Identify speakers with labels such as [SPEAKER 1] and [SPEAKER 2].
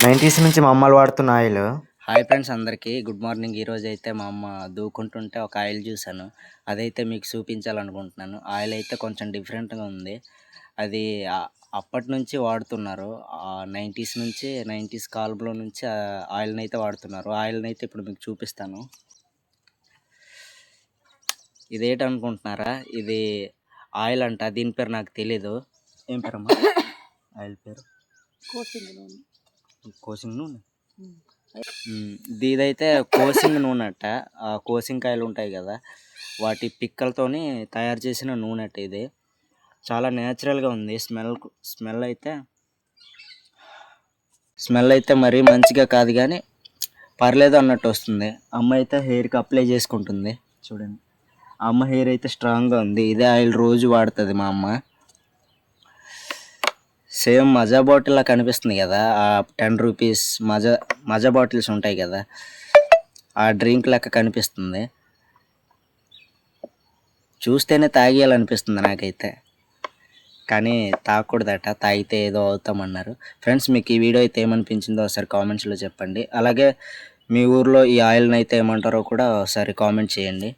[SPEAKER 1] Nineties నుంచి మా అమ్మలు వాడుతున్న ఆయిల్.
[SPEAKER 2] హాయ్ ఫ్రెండ్స్ అందరికీ. Good morning. ఈరోజు అయితే మా అమ్మ దూకుంటుంటే ఒక ఆయిల్ చూశాను. అదైతే మీకు చూపించాలనుకుంటున్నాను. ఆయిల్ అయితే కొంచెం డిఫరెంట్గా ఉంది. అది అప్పటి నుంచి వాడుతున్నారు. నైంటీస్ నుంచి నైంటీస్ కాలంలో నుంచి ఆ ఆయిల్ని అయితే వాడుతున్నారు. ఆయిల్ని అయితే ఇప్పుడు మీకు చూపిస్తాను. ఇదేంటనుకుంటున్నారా ఇది ఆయిల్ అంట. దీని పేరు నాకు తెలీదు. ఏం పేరమ్మా? ఆయిల్ పేరు? కోసింగ్ నూనె? మ్మ్. ఇదైతే కోసింగ్ నూనె అట్ట ఆ కోసింగ్ కాయలు ఉంటాయి కదా వాటి పిక్కలతోని తయారు చేసిన నూనె అట్ట ఇది. చాలా న్యాచురల్గా ఉంది. స్మెల్ స్మెల్ అయితే స్మెల్ అయితే మరీ మంచిగా కాదు కానీ పర్లేదు అన్నట్టు వస్తుంది. అమ్మ అయితే హెయిర్కి అప్లై చేసుకుంటుంది. చూడండి. అమ్మ హెయిర్ అయితే స్ట్రాంగ్గా ఉంది. ఇదే ఆయిల్ రోజు వాడుతుంది మా అమ్మ. సేమ్ మజా బాటిల్ లా కనిపిస్తుంది కదా ఆ టెన్ రూపీస్ మజా మజా బాటిల్స్ ఉంటాయి కదా ఆ డ్రింక్ లెక్క కనిపిస్తుంది. చూస్తేనే తాగేయాలనిపిస్తుంది నాకైతే. కానీ తాగకూడదట తాగితే ఏదో అవుతామన్నారు. ఫ్రెండ్స్ మీకు ఈ వీడియో అయితే ఏమనిపించిందో ఒకసారి కామెంట్స్లో చెప్పండి. అలాగే మీ ఊర్లో ఈ ఆయిల్ని అయితే ఏమంటారో కూడా ఒకసారి కామెంట్ చేయండి.